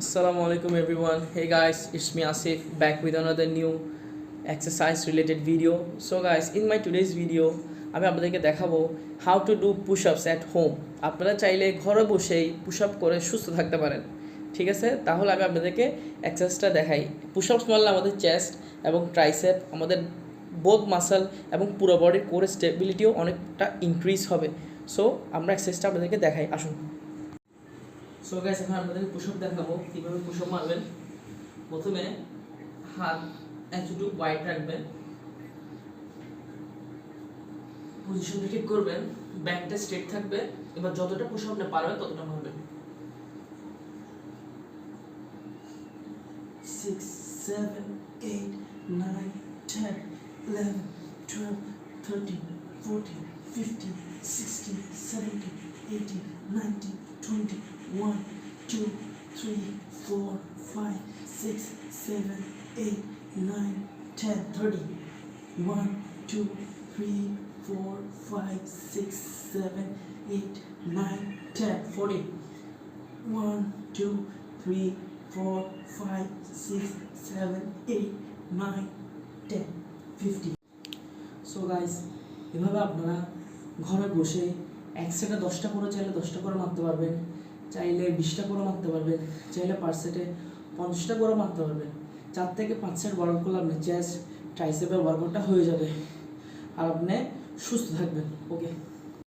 Assalamu alaikum everyone. Hey guys, it's me Asif back with another new exercise related video. So guys, in my today's video আমি আপনাদেরকে দেখাবো how to do push ups at home আপনারা চাইলে ঘরে বসেই push up করে সুস্থ থাকতে পারেন। ঠিক আছে? তাহলে আমি আপনাদেরকে এক্সারসাইজটা দেখাই। পুশ আপস মারলে আমাদের চেস্ট এবং ট্রাইসেপ আমাদের বোধ মাসেল এবং পুরো বডির কোর স্টেবিলিটিও অনেকটা ইনক্রিজ হবে। সো আমরা এক্সারসাইজটা আপনাদেরকে দেখাই। আসুন। সো গাইস এখন আপনাদের পুশআপ দেখাবো, কীভাবে পুশআপ মারবেন। প্রথমে হাত এতটুকু ওয়াইড রাখবেন। পজিশনটা ঠিক করবেন। ব্যাকটা স্ট্রেট থাকবে। এবার যতটা পুশআপ আপনি পারবেন, ততটা মারবেন। Six seven eight nine ten eleven twelve thirteen fourteen fifteen sixteen seventeen eighteen nineteen twenty one two three four five six seven eight nine ten thirty one two three four five six seven eight nine ten forty one two three four five six seven eight nine ten fifty so guys এভাবে আপনারা ঘরে বসে এক সেটে দশটা করে চাইলে দশটা করে মারতে পারবেন। চাইলে বিশটা করে মারতে পারবেন চাইলে পার সেটে পঞ্চাশটা করে মারতে পারবেন চার থেকে পাঁচ সেট ওয়ার্ক করলে আপনি চেস্ট ট্রাইসেপের ওয়ার্কআউটটা হয়ে যাবে। আর আপনি সুস্থ থাকবেন ওকে